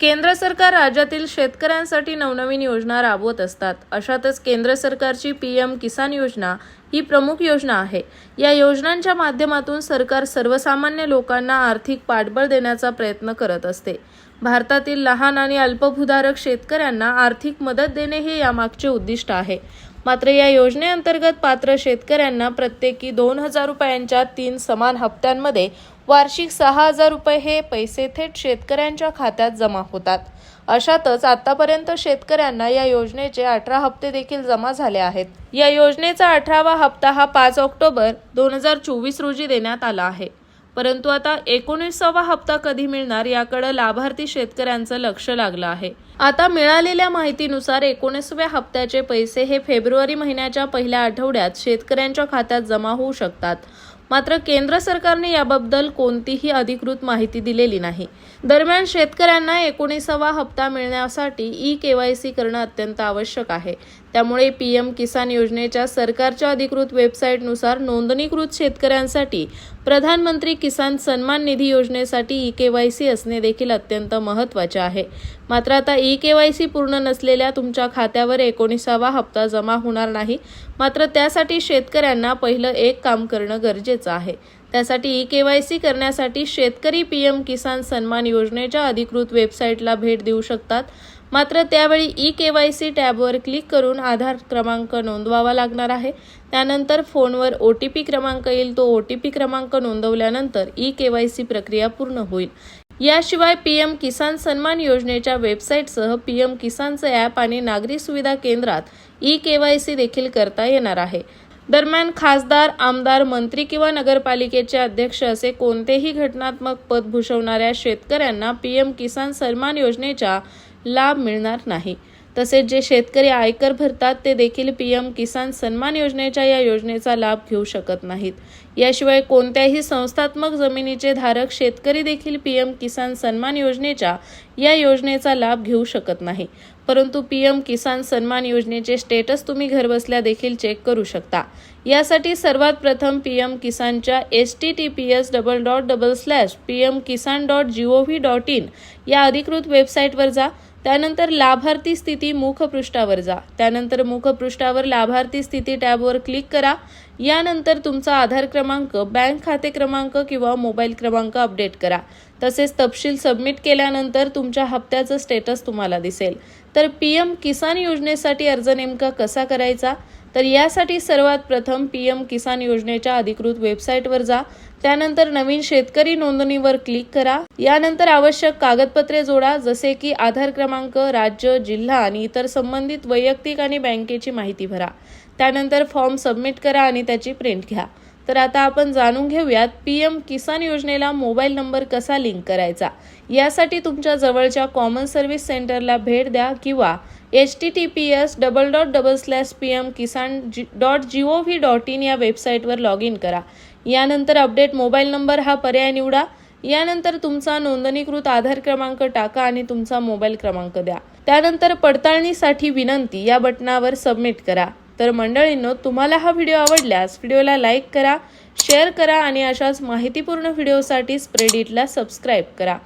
केंद्र सरकार राज्यातील शेतकऱ्यांसाठी नवनवीन योजना राबवत असतात. अशातच केंद्र सरकारची पी एम किसान योजना ही प्रमुख योजना आहे. या योजनांच्या माध्यमातून सरकार सर्वसामान्य लोकांना आर्थिक पाठबळ देण्याचा प्रयत्न करत असते. भारतातील लहान आणि अल्पभूधारक शेतकऱ्यांना आर्थिक मदत देणे हे यामागचे उद्दिष्ट आहे. मात्र या योजनेअंतर्गत पात्र शेतकऱ्यांना प्रत्येकी दोन हजार रुपयांच्या तीन समान हप्त्यांमध्ये वार्षिक सहा हजार रुपये हे पैसे थेट शेतकऱ्यांच्या खात्यात जमा होतात. अशातच आतापर्यंत शेतकऱ्यांना या योजनेचे अठरा हप्ते देखील जमा झाले आहेत. या योजनेचा अठरावा हप्ता हा पाच ऑक्टोबर दोन हजार चोवीस रोजी देण्यात आला आहे. परंतु आता एकोणीसावा हप्ता कधी मिळणार याकडे लाभार्थी शेतकऱ्यांचं लक्ष लागलं आहे. आता मिळालेल्या माहितीनुसार एकोणीसव्या हप्त्याचे पैसे हे फेब्रुवारी महिन्याच्या पहिल्या आठवड्यात शेतकऱ्यांच्या खात्यात जमा होऊ शकतात. मात्र केंद्र सरकारने याबद्दल कोणतीही अधिकृत माहिती दिलेली नाही. दरम्यान शेतकऱ्यांना एकोणीसावा हप्ता मिळण्यासाठी ई के वाय सी करणं अत्यंत आवश्यक आहे. त्यामुळे पी एम किसान योजनेच्या सरकारच्या अधिकृत वेबसाईटनुसार नोंदणीकृत शेतकऱ्यांसाठी प्रधानमंत्री किसान सन्मान निधी योजनेसाठी ई के वाय सी असणे देखील अत्यंत महत्त्वाचे आहे. मात्र आता ई के वाय सी पूर्ण नसलेल्या तुमच्या खात्यावर एकोणीसावा हप्ता जमा होणार नाही. मात्र त्यासाठी शेतकऱ्यांना पहिलं एक काम करणं गरजेचं आहे. त्यासाठी ई के वाय सी करण्यासाठी शेतकरी पी एम किसान सन्मान योजनेच्या अधिकृत वेबसाईटला भेट देऊ शकतात. मात्र त्यावेळी ई के वाय सी टॅबवर क्लिक करून आधार क्रमांक नोंदवावा लागणार आहे. त्यानंतर फोनवर ओ टी पी क्रमांक येईल. तो ओ टी पी क्रमांक नोंदवल्यानंतर ई के वाय सी प्रक्रिया पूर्ण होईल. याशिवाय पी एम किसान सन्मान योजनेच्या वेबसाईटसह पी एम किसानचं ॲप आणि नागरी सुविधा केंद्रात ई के वाय सी देखील करता येणार आहे. दरम्यान खासदार आमदार मंत्री किंवा नगरपालिकेचे अध्यक्ष असे कोणतेही घटनात्मक पद भूषवणाऱ्या शेतकऱ्यांना पी एम किसान सन्मान योजनेच्या लाभ मिळणार नाही. तसेच जे शेतकरी आयकर भरतात ते देखील पी एम किसान सन्मान योजनेच्या या योजनेचा लाभ घेऊ शकत नाहीत. याशिवाय कोणत्याही संस्थात्मक जमिनीचे धारक शेतकरी देखील पी एम किसान सन्मान योजनेच्या या योजनेचा लाभ घेऊ शकत नाही. परंतु पी एम किसान सन्मान योजनेचे स्टेटस तुम्ही घरबसल्या देखील चेक करू शकता. यासाठी सर्वात प्रथम P M किसानच्या S T T P S double dot double slash P M Kisan dot G O V dot in या अधिकृत वेबसाईटवर जा. त्यानंतर लाभार्थी स्थिती मुखपृष्ठावर जा. त्यानंतर मुखपृष्ठावर लाभार्थी स्थिती टॅबवर क्लिक करा. यानंतर तुमचा आधार क्रमांक बँक खाते क्रमांक किंवा मोबाईल क्रमांक अपडेट करा. तसेच तपशील सबमिट केल्यानंतर तुमच्या हप्त्याचं स्टेटस तुम्हाला दिसेल. तर पी एम किसान योजनेसाठी अर्ज नेमका कसा करायचा? तर यासाठी सर्वात प्रथम पी एम किसान योजनेच्या अधिकृत वेबसाईटवर जा. त्यानंतर नवीन शेतकरी नोंदणीवर क्लिक करा. यानंतर आवश्यक कागदपत्रे जोडा जसे की आधार क्रमांक राज्य जिल्हा आणि इतर संबंधित वैयक्तिक आणि बँकेची माहिती भरा. त्यानंतर फॉर्म सबमिट करा आणि त्याची प्रिंट घ्या. तर आता आपण जाणून घेऊयात पी एम किसान योजनेला मोबाईल नंबर कसा लिंक करायचा. यासाठी तुमच्या जवळच्या कॉमन सर्व्हिस सेंटरला भेट द्या किंवा H T T P S double dot double slash P M Kisan G dot G O V dot in या वेबसाईटवर लॉग इन करा. यानंतर अपडेट मोबाईल नंबर हा पर्याय निवडा. यानंतर तुमचा नोंदणीकृत आधार क्रमांक टाका आणि तुमचा मोबाईल क्रमांक द्या. त्यानंतर पडताळणीसाठी विनंती या बटनावर सबमिट करा. तर मंडळींनो तुम्हाला हा व्हिडिओ आवडल्यास व्हिडिओला लाईक करा शेअर करा आणि अशाच माहितीपूर्ण व्हिडिओसाठी स्प्रेडिटला सबस्क्राईब करा.